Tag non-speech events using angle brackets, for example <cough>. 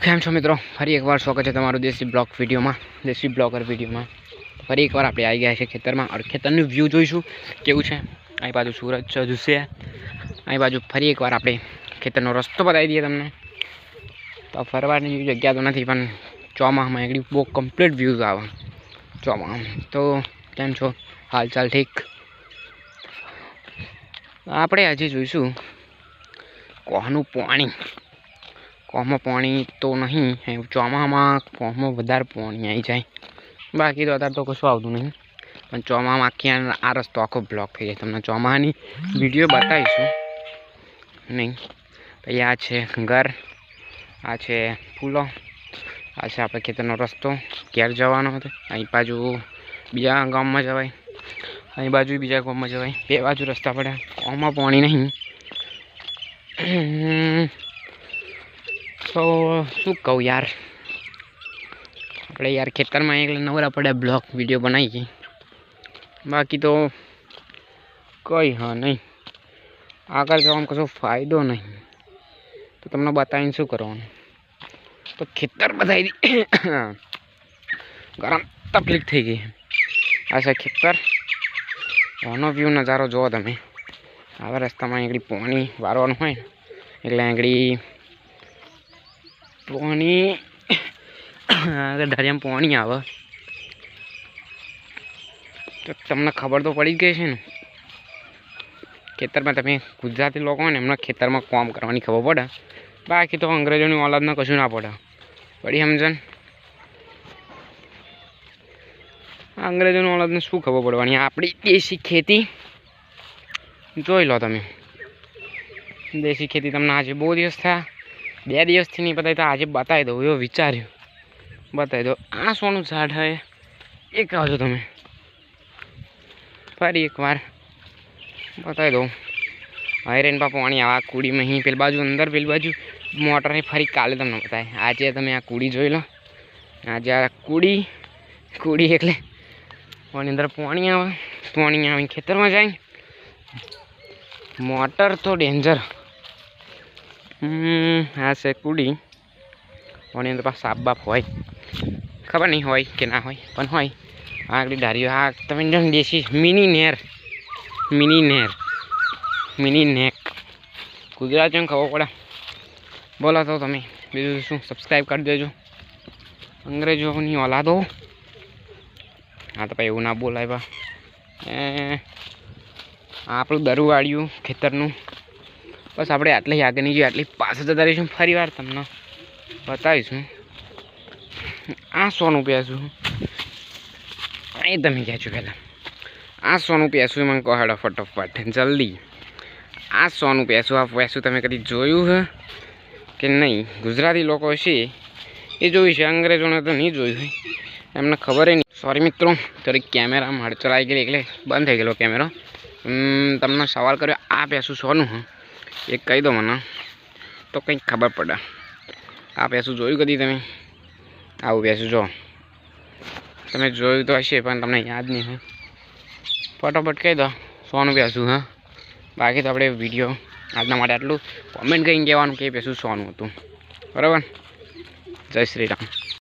કેમ છો મિત્રો? ફરી એકવાર સ્વાગત છે તમારું દેશી બ્લોગ વિડીયોમાં. દેશી બ્લોગર વિડીયોમાં. ફરી એકવાર આપણે આવી ગયા છે ખેતરમાં. અને ખેતરનું વ્યૂ જોઈશું. કેવું છે? અહીં બાજુ સુરત છે હજુ છે અહીં બાજુ ફરી એકવાર આપણે ખેતરનો રસ્તો બતાવી દઈએ તમને. તો ફરવાની જગ્યા તો નથી, પણ ચોમાસામાં એકડી બહુ કમ્પ્લીટ વ્યૂઝ આવે. ચોમાસામાં તો કેમ છો? હાલચાલ ઠીક? આપણે આજે જોઈશું કોહનું પાણી. કોહમાં પાણી તો નહીં ચોમામાં કોહમાં વધારે પાણી આવી જાય. બાકી તો અત્યારે તો કશું આવતું નહીં. પણ ચોમામાં આખી આ રસ્તો આખો બ્લોક થઈ જાય. તમને ચોમાની વીડિયો બતાવીશું. નહીં. પછી આ છે ઘર, આ છે ફૂલો, આ છે આપણે ખેતરનો રસ્તો. ઘેર જવાનો હતો? અહીં બાજુ બીજા ગામમાં જવાય. અહીં બાજુ બીજા ગામમાં જવાય. બે બાજુ રસ્તા પડ્યા. કોમાં પાણી નહીં. તો શું કહું યાર? આપણે યાર ખેતરમાં એકલા નવરા પડે બ્લોક વીડિયો બનાવી બાકી તો કંઈ હા નહીં. આગળ જવાનો કશો ફાયદો નહીં. તો તમને બતાવીને શું કરવાનું? તો ખેતર દી <coughs> ગરમ તકલીફ થઈ ગઈ. આ છે ખેતર. ઓનો વ્યૂ નજારો જુઓ તમે. આવા રસ્તામાં આગળ પાણી વારવાનું હોય એટલે આગળ પાણી. દરિયામાં પાણી આવે. તો તમને ખબર તો પડી જ ગઈ છે ને. ખેતરમાં તમે ગુજરાતી લોકો હોય ને, એમના ખેતરમાં કામ કરવાની ખબર પડે. બાકી તો અંગ્રેજોની ઓલાદમાં કશું ના પડે. પડી સમજણ? અંગ્રેજોની ઓલાદને શું ખબર પડવાની? આપણી દેશી ખેતી. જોઈ લો તમે. દેશી ખેતી તમને આજે બહુ દિવસ થયા. બે દિવસથી નહીં બતાવી તો આજે બતાવી દઉં, એવો વિચાર્યું. બતાવી દો આ સોનું ઝાડ હે, એ કહો છો તમે. ફરી એકવાર. બતાવી દઉં. હાઈરેન બાપુ પાણી આવા કુડીમાં અહીં પેલી બાજુ, અંદર પેલી બાજુ, મોટર ફરી કાલે તમને બતાવે આજે તમે આ કુડી જોઈ લો. આજે આ કુડી કુડી એટલે પાણી અંદર પાણી આવે પાણી આવે ખેતરમાં જાય. મોટર તો ડેન્જર. આ છે કુડી. આની અંદર પાસે સાપ બાપ હોય. ખબર નહીં હોય કે ના હોય, પણ હોય. આગળ ડારીઓ આ તમે જાણો દેશી મિની નેર. મિની નેર. મિની નેક. ગુજરાતીમાં ખબર પડે. બોલો તો તમે. બીજું શું? સબસ્ક્રાઈબ કરી દેજો. અંગ્રેજોની ઓલાદો. હા, તો ભાઈ એવું ના બોલાય બા. એ આપણું દરુવાળ્યું ખેતરનું. બસ આપણે આટલી આગળની જોઈએ આટલી પાછળ જતા રહીશું, ફરી વાર તમને બતાવીશું. આ સોનું પ્યાસું. એ તમે કહે છો પહેલાં. આ સોનું પ્યાસું મને કહાડો હેડો ફટોફટ, જલ્દી. આ સોનું પ્યાસું, આ પ્યાસું તમે કદી જોયું હે કે નહીં? ગુજરાતી લોકો છે એ જોયું છે, અંગ્રેજોને તો નહીં જોયું હોય એમને ખબર નહીં. સોરી મિત્રો, થોડીક કેમેરા હડચલ આવી ગયેલી એટલે બંધ થઈ ગયેલો કેમેરો તમને સવાલ કર્યો, આ પેસું સોનું હા? એ કહી દો મને. તો કંઈક ખબર પડે. આ પેસું જોયું કદી તમે? આવું પેસું જો. તમે જોયું તો હશે, પણ તમને યાદ નહીં હોય. ફટાફટ કહી દો, સોનું પેસું હા? બાકી તો આપણે વીડિયો આજના માટે આટલું. કોમેન્ટ કરીને કહેવાનું કે પેસું સોનું હતું. બરાબર? જય શ્રી રામ.